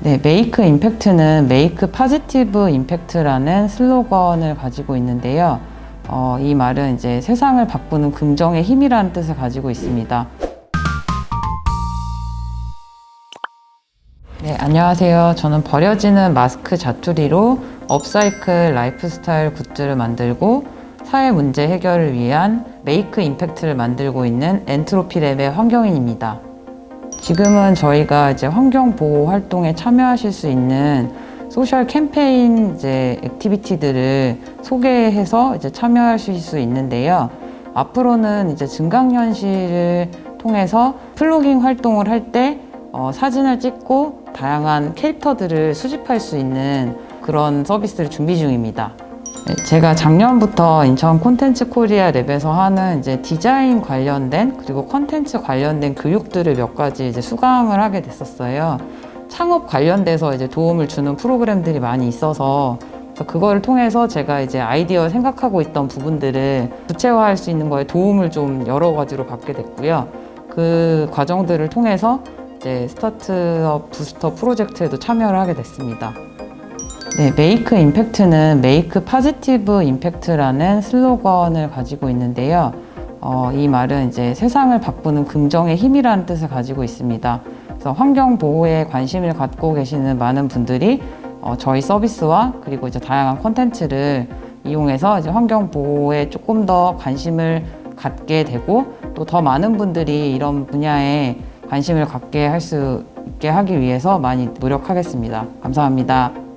네, 메이크 임팩트는 메이크 파지티브 임팩트라는 슬로건을 가지고 있는데요. 어, 이 말은 이제 세상을 바꾸는 긍정의 힘이라는 뜻을 가지고 있습니다. 네, 안녕하세요. 저는 버려지는 마스크 자투리로 업사이클 라이프스타일 굿즈를 만들고 사회 문제 해결을 위한 메이크 임팩트를 만들고 있는 엔트로피랩의 환경인입니다. 지금은 저희가 이제 환경 보호 활동에 참여하실 수 있는 소셜 캠페인 이제 액티비티들을 소개해서 이제 참여하실 수 있는데요. 앞으로는 이제 증강현실을 통해서 플로깅 활동을 할때 어, 사진을 찍고 다양한 캐릭터들을 수집할 수 있는 그런 서비스를 준비 중입니다. 네, 제가 작년부터 인천 콘텐츠 코리아 랩에서 하는 이제 디자인 관련된 그리고 컨텐츠 관련된 교육들을 몇 가지 이제 수강을 하게 됐었어요. 창업 관련돼서 이제 도움을 주는 프로그램들이 많이 있어서 그거를 통해서 제가 이제 아이디어 생각하고 있던 부분들을 구체화할 수 있는 거에 도움을 좀 여러 가지로 받게 됐고요. 그 과정들을 통해서 이제 스타트업 부스터 프로젝트에도 참여를 하게 됐습니다. 네, 메이크 임팩트는 메이크 파지티브 임팩트라는 슬로건을 가지고 있는데요. 어, 이 말은 이제 세상을 바꾸는 긍정의 힘이라는 뜻을 가지고 있습니다. 그래서 환경 보호에 관심을 갖고 계시는 많은 분들이 어, 저희 서비스와 그리고 이제 다양한 콘텐츠를 이용해서 이제 환경 보호에 조금 더 관심을 갖게 되고 또 더 많은 분들이 이런 분야에 관심을 갖게 할 수 있게 하기 위해서 많이 노력하겠습니다. 감사합니다.